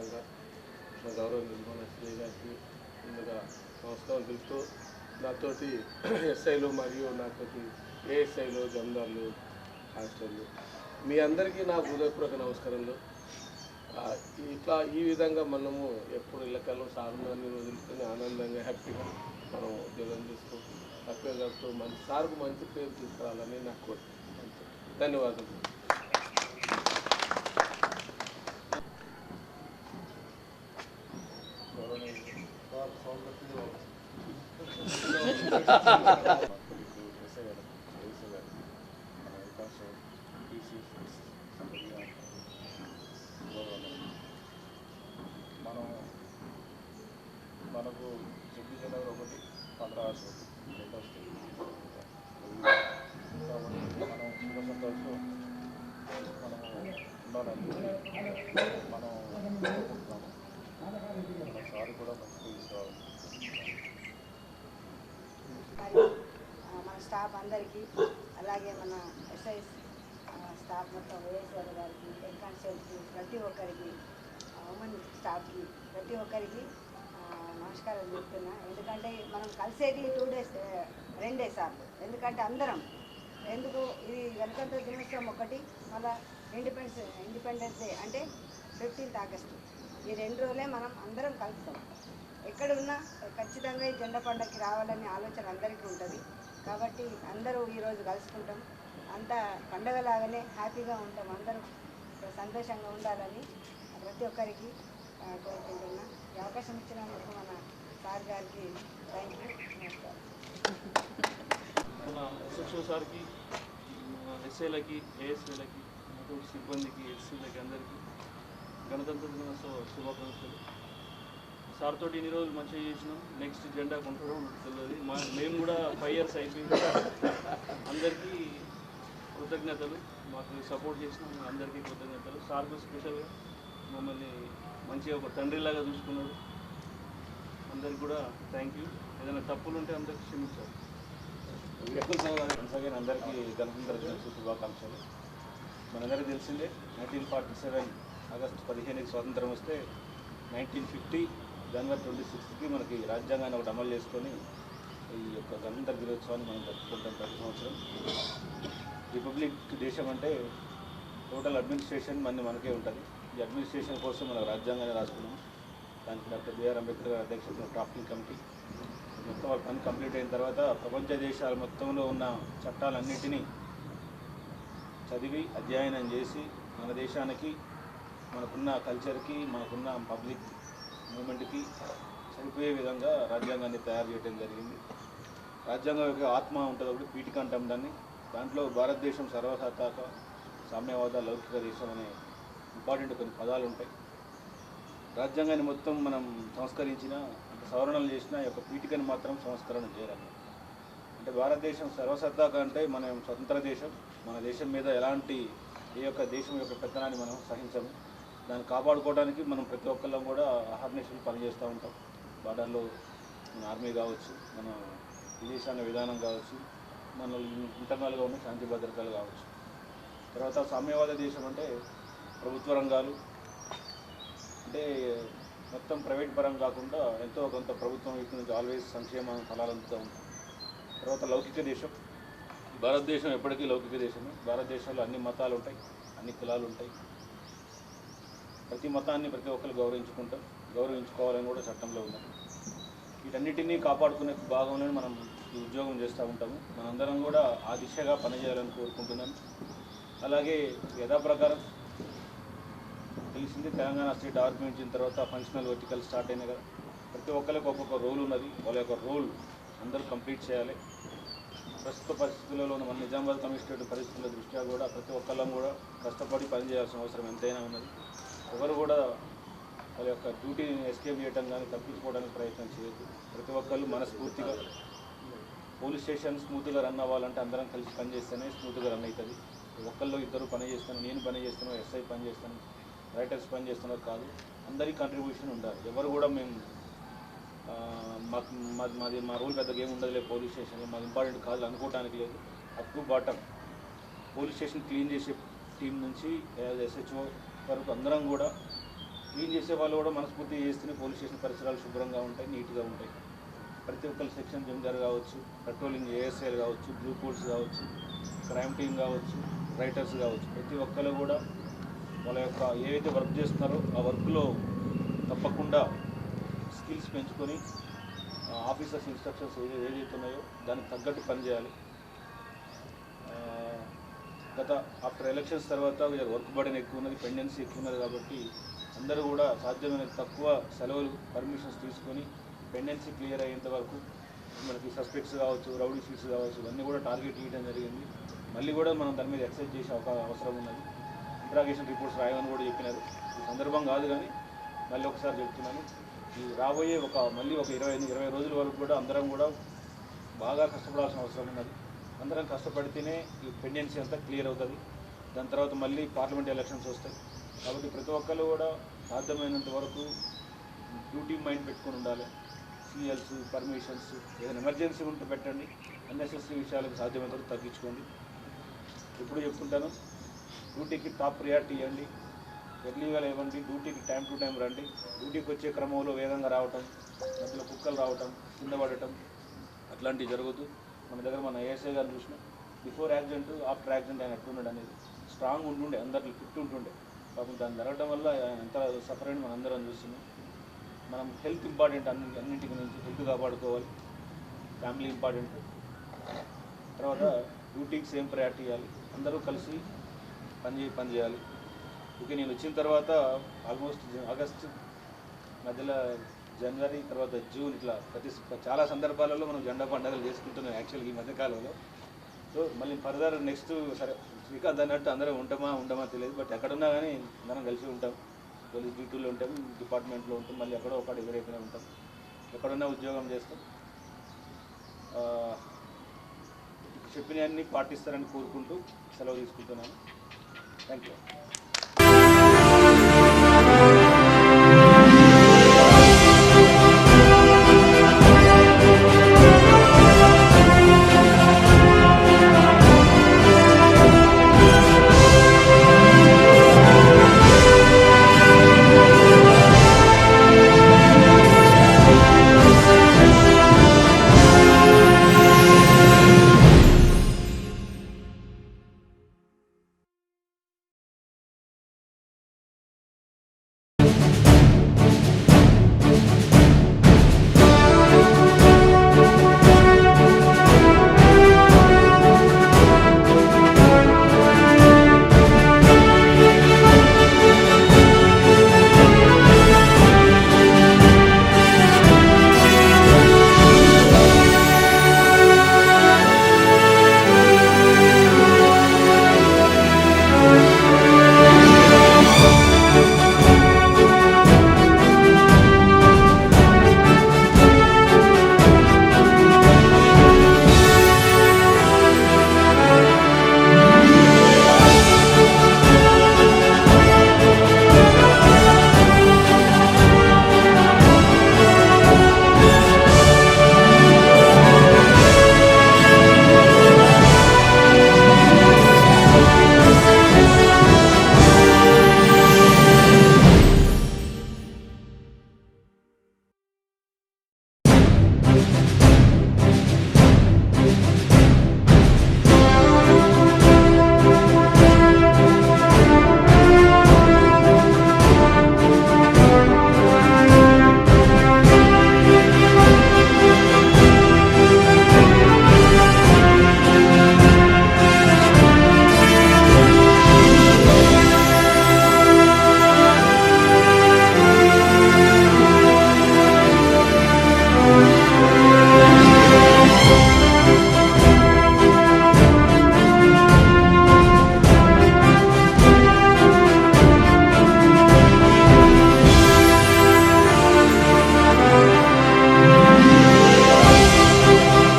దినోత్సవంగా మన గౌరవ మన శ్రీ గారికి ముందుగా నమస్కారం తెలుపుతూ నాతోటి ఎస్ఐలు మరియు నాతోటి ఏఎస్ఐలు జమదారులు హాస్టల్లు మీ అందరికీ నా హృదయపూర్వక నమస్కారాలు ఇట్లా ఈ విధంగా మనము ఎప్పుడు ఇళ్ళకల్లో సాధనాన్ని వదులుకొని ఆనందంగా హ్యాపీగా మనం ఉద్యోగం చేస్తూ హ్యాపీగా గడుపుతూ మంచి సార్కు మంచి పేరు తీసుకురావాలని నాకు కోరిక. ధన్యవాదాలు మనం మనకు చెట్టు జనవరి ఒకటి పంద్రా ఆగస్టు రెండో స్టేజ్ కాబట్టి మనం శుభ సంతోషం మనము ఉండాలని మనం కోరుకుంటున్నాము మన సార్ కూడా మంచి తీసుకోవాలి మరియు ఆ, మన స్టాఫ్ అందరికీ అలాగే మన ఎస్ఐస్ స్టాఫ్ మొత్తం వైఎస్ఆర్ గారికి హెడ్ కానిస్టేబుల్కి ప్రతి ఒక్కరికి ఉమెన్ స్టాఫ్కి ప్రతి ఒక్కరికి నమస్కారం చెప్తున్నా. ఎందుకంటే మనం కలిసేది టూ డేస్ రెండే సార్లు ఎందుకంటే అందరం. ఎందుకు? ఇది గణతంత్ర దినోత్సవం ఒకటి మళ్ళీ ఇండిపెండెన్స్ ఇండిపెండెన్స్ డే అంటే ఫిఫ్టీన్త్ ఆగస్టు. ఈ రెండు రోజులే మనం అందరం కలుస్తాం. ఎక్కడ ఉన్నా ఖచ్చితంగా ఈ జెండా పండగకి రావాలనే ఆలోచన అందరికీ ఉంటుంది. కాబట్టి అందరూ ఈరోజు కలుసుకుంటాం. అంతా పండగలాగానే హ్యాపీగా ఉంటాం. అందరూ సంతోషంగా ఉండాలని ప్రతి ఒక్కరికి కోరుకుంటున్నా. ఈ అవకాశం ఇచ్చినందుకు మన సార్ గారికి థ్యాంక్ యూ మన ఎస్ఎస్ఓ సార్కి ఎస్ఏలకి ఏఎస్ఏలకి సిబ్బందికి ఎస్సీలకి అందరికీ గణతంత్ర దినోత్సవ శుభాకాంక్షలు. సార్ తోటి ఇన్ని రోజులు మంచిగా చేసినాం. నెక్స్ట్ జెండా కొంటున్నాం తెలియదు మా మేము కూడా ఫైవ్ ఇయర్స్ అయిపోయింది. అందరికీ కృతజ్ఞతలు. మాకు సపోర్ట్ చేసిన. అందరికీ కృతజ్ఞతలు. సార్కు స్పెషల్గా మమ్మల్ని మంచిగా ఒక తండ్రిలాగా చూసుకున్నాడు అందరికి కూడా థ్యాంక్ యూ ఏదైనా తప్పులు ఉంటే అందరికి క్షమించాలి. కొనసాగిన అందరికీ గణతంత్ర దినోత్సవ శుభాకాంక్షలు. మనందరికీ తెలిసిందే నైన్టీన్ ఫార్టీ సెవెన్ ఆగస్టు పదిహేనుకి స్వాతంత్రం వస్తే నైన్టీన్ ఫిఫ్టీ జనవరి ట్వంటీ సిక్స్త్కి మనకి రాజ్యాంగాన్ని ఒకటి అమలు చేసుకొని ఈ యొక్క గణతంత్ర దినోత్సవాన్ని మనం జరుపుకుంటాం ప్రతి సంవత్సరం. రిపబ్లిక్ దేశం అంటే టోటల్ అడ్మినిస్ట్రేషన్ మన మనకే ఉంటుంది. ఈ అడ్మినిస్ట్రేషన్ కోసం మనం రాజ్యాంగాన్ని రాసుకున్నాం. దానికి డాక్టర్ బిఆర్ అంబేద్కర్ గారి అధ్యక్షతన డ్రాఫ్టింగ్ కమిటీ మొత్తం వాళ్ళ పని కంప్లీట్ అయిన తర్వాత ప్రపంచ దేశాల మొత్తంలో ఉన్న చట్టాలన్నింటినీ చదివి అధ్యయనం చేసి మన దేశానికి మనకున్న కల్చర్కి మనకున్న పబ్లిక్ మూమెంట్కి సరిపోయే విధంగా రాజ్యాంగాన్ని తయారు చేయడం జరిగింది. రాజ్యాంగం యొక్క ఆత్మ ఉంటుంది ఒకటి పీఠిక అంటాం దాన్ని. దాంట్లో భారతదేశం సర్వసత్తాక సామ్యవాద లౌకిక దేశం అనే ఇంపార్టెంట్ కొన్ని పదాలు ఉంటాయి. రాజ్యాంగాన్ని మొత్తం మనం సంస్కరించిన సవరణలు చేసిన యొక్క పీఠికని మాత్రం సంస్కరణ చేయాలి అంటే భారతదేశం సర్వసత్తాక అంటే మనం స్వతంత్ర దేశం. మన దేశం మీద ఎలాంటి ఏ యొక్క దేశం యొక్క పెత్తనాన్ని మనం సహించము. దాన్ని కాపాడుకోవడానికి మనం ప్రతి ఒక్కళ్ళం కూడా అహర్నిశలు పనిచేస్తూ ఉంటాం. బార్డర్లో మన ఆర్మీ కావచ్చు మన విదేశాంగ విధానం కావచ్చు మన ఇంటర్నల్గా ఉన్న శాంతి భద్రతలు కావచ్చు. తర్వాత సామ్యవాద దేశం అంటే ప్రభుత్వ రంగాలు. అంటే మొత్తం ప్రైవేట్ పరం కాకుండా ఎంతో కొంత ప్రభుత్వం వైపు నుంచి ఆల్వేస్ సంక్షేమ ఫలాలు అందుతూ ఉంటాయి. తర్వాత లౌకిక దేశం. భారతదేశం ఎప్పటికీ లౌకిక దేశమే. భారతదేశంలో అన్ని మతాలు ఉంటాయి అన్ని కులాలు ఉంటాయి. ప్రతి మతాన్ని ప్రతి ఒక్కరు గౌరవించుకుంటాం. గౌరవించుకోవాలని కూడా చట్టంలో ఉన్నది వీటన్నిటినీ కాపాడుకునే భాగంలో మనం ఈ ఉద్యోగం చేస్తూ ఉంటాము. మనందరం కూడా ఆ దిశగా పనిచేయాలని కోరుకుంటున్నాను అలాగే యథాప్రకారం తెలిసింది తెలంగాణ స్టేట్ ఆర్గ్యుమెంచిన తర్వాత ఫంక్షనల్ వర్టికల్ స్టార్ట్ అయినాయి కదా. ప్రతి ఒక్కరికి ఒక్కొక్క రోల్ ఉన్నది. వాళ్ళ యొక్క రోల్ అందరూ కంప్లీట్ చేయాలి. ప్రస్తుత పరిస్థితులలో మన నిజామాబాద్ కమిషనరేట్ పరిస్థితుల దృష్ట్యా కూడా ప్రతి ఒక్కళ్ళం కూడా కష్టపడి పనిచేయాల్సిన అవసరం ఎంతైనా ఉన్నది. ఎవరు కూడా వాళ్ళ యొక్క డ్యూటీని ఎస్కేప్ చేయడం కానీ తప్పించుకోవడానికి ప్రయత్నం చేయొద్దు. ప్రతి ఒక్కళ్ళు మనస్ఫూర్తిగా పోలీస్ స్టేషన్ స్మూత్గా రన్ అవ్వాలంటే అందరం కలిసి పని చేస్తేనే స్మూత్గా రన్ అవుతుంది. ఒక్కళ్ళు ఇద్దరు పని చేస్తాను నేను పని చేస్తాను ఎస్ఐ పని చేస్తాను రైటర్స్ పని చేస్తున్నారు కాదు. అందరి కంట్రిబ్యూషన్ ఉండాలి. ఎవరు కూడా మేము మాకు మాది మాది మా రూల్ పెద్దగా ఏమి ఉండదులే పోలీస్ స్టేషన్లో. మాది ఇంపార్టెంట్ కాదు అనుకోవడానికి లేదు. Up to bottom police station clean చేసే టీం నుంచి ఎస్హెచ్ఓ వరకు అందరం కూడా క్లీన్ చేసే వాళ్ళు కూడా మనస్ఫూర్తి చేస్తేనే పోలీస్ స్టేషన్ పరిసరాలు శుభ్రంగా ఉంటాయి నీట్గా ఉంటాయి. ప్రతి ఒక్కరు సెక్షన్ జంజర్ కావచ్చు పెట్రోలింగ్ ఏఎస్ఐలు కావచ్చు బ్లూ కోడ్స్ కావచ్చు క్రైమ్ టీం కావచ్చు రైటర్స్ కావచ్చు. ప్రతి ఒక్కరు కూడా వాళ్ళ యొక్క ఏవైతే వర్క్ చేస్తున్నారో ఆ వర్క్లో తప్పకుండా స్కిల్స్ పెంచుకొని ఆఫీసర్స్ ఇన్స్ట్రక్షన్స్ ఏదైతే ఉన్నాయో దానికి తగ్గట్టు పనిచేయాలి. గత ఆఫ్టర్ ఎలక్షన్స్ తర్వాత వర్క్ బర్డెన్ ఎక్కువ ఉన్నది పెండెన్సీ ఎక్కువ ఉన్నది కాబట్టి అందరూ కూడా సాధ్యమైన తక్కువ సెలవులు పర్మిషన్స్ తీసుకొని పెండెన్సీ క్లియర్ అయ్యేంత వరకు మనకి సస్పెక్ట్స్ కావచ్చు రౌడీ షీట్స్ కావచ్చు ఇవన్నీ కూడా టార్గెట్ ఇవ్వడం జరిగింది. మళ్ళీ కూడా మనం దాని మీద ఎక్సైజ్ చేసే అవసరం ఉన్నది. ఇంట్రాగేషన్ రిపోర్ట్స్ రాయమని కూడా చెప్పినారు. ఈ సందర్భం కాదు కానీ మళ్ళీ ఒకసారి చెప్తున్నాను. ఈ రాబోయే ఒక మళ్ళీ ఒక ఇరవై ఇరవై రోజుల వరకు కూడా అందరం కూడా బాగా కష్టపడాల్సిన అవసరం ఉన్నది. అందరం కష్టపడితేనే ఈ పెండెన్సీ అంతా క్లియర్ అవుతుంది. దాని తర్వాత మళ్ళీ పార్లమెంట్ ఎలక్షన్స్ వస్తాయి. కాబట్టి ప్రతి ఒక్కరు కూడా సాధ్యమైనంత వరకు డ్యూటీ మైండ్ పెట్టుకొని ఉండాలి. సీఎల్స్ పర్మిషన్స్ ఏదైనా ఎమర్జెన్సీ ఉంటే పెట్టండి. అన్నెసెసరీ విషయాలకు సాధ్యమైనంత వరకు తగ్గించుకోండి. ఎప్పుడు చెప్తుంటాను డ్యూటీకి టాప్ ప్రియారిటీ ఇవ్వండి. ఎర్లీగా ఇవ్వండి డ్యూటీకి టైం టు టైం రండి. డ్యూటీకి వచ్చే క్రమంలో వేగంగా రావటం మధ్యలో కుక్కలు రావటం కింద పడటం అట్లాంటివి జరగదు మన దగ్గర మన ఏఎస్ఐ గారు చూసినాం బిఫోర్ యాక్సిడెంట్ ఆఫ్టర్ యాక్సిడెంట్ ఆయన ఎట్లున్నాడు అనేది. స్ట్రాంగ్ ఉంటుండే అందరికి ఫిట్ ఉంటుండే. పాపం దాన్ని జరగడం వల్ల ఆయన ఎంత సఫర్ అని మనం అందరం చూస్తున్నాం. మనం హెల్త్ ఇంపార్టెంట్ అన్ని అన్నింటికి నుంచి హెల్త్ కాపాడుకోవాలి. ఫ్యామిలీ ఇంపార్టెంట్ తర్వాత డ్యూటీకి సేమ్ ప్రయారిటీ ఇవ్వాలి. అందరూ కలిసి పని చే పని చేయాలి. ఓకే నేను వచ్చిన తర్వాత ఆల్మోస్ట్ ఆగస్ట్ మధ్యలో జనవరి తర్వాత జూన్ ఇట్లా ప్రతి చాలా సందర్భాలలో మనం జెండా పండుగలు చేసుకుంటున్నాం యాక్చువల్గా ఈ మధ్యకాలంలో. సో మళ్ళీ ఫర్దర్ నెక్స్ట్ సరే శ్రీకాంత్ అన్నట్టు అందరం ఉంటామా ఉండమా తెలియదు బట్ ఎక్కడున్నా కానీ మనం కలిసి ఉంటాం. పోలీస్ డ్యూటీలో ఉంటాం డిపార్ట్మెంట్లో ఉంటాం మళ్ళీ ఎక్కడో ఒకటి ఎదురైపోయినా ఉంటాం. ఎక్కడున్నా ఉద్యోగం చేస్తాం. ఆ, చెప్పినవన్నీ పాటిస్తారని కోరుకుంటూ సెలవు తీసుకుంటున్నాను. Thank you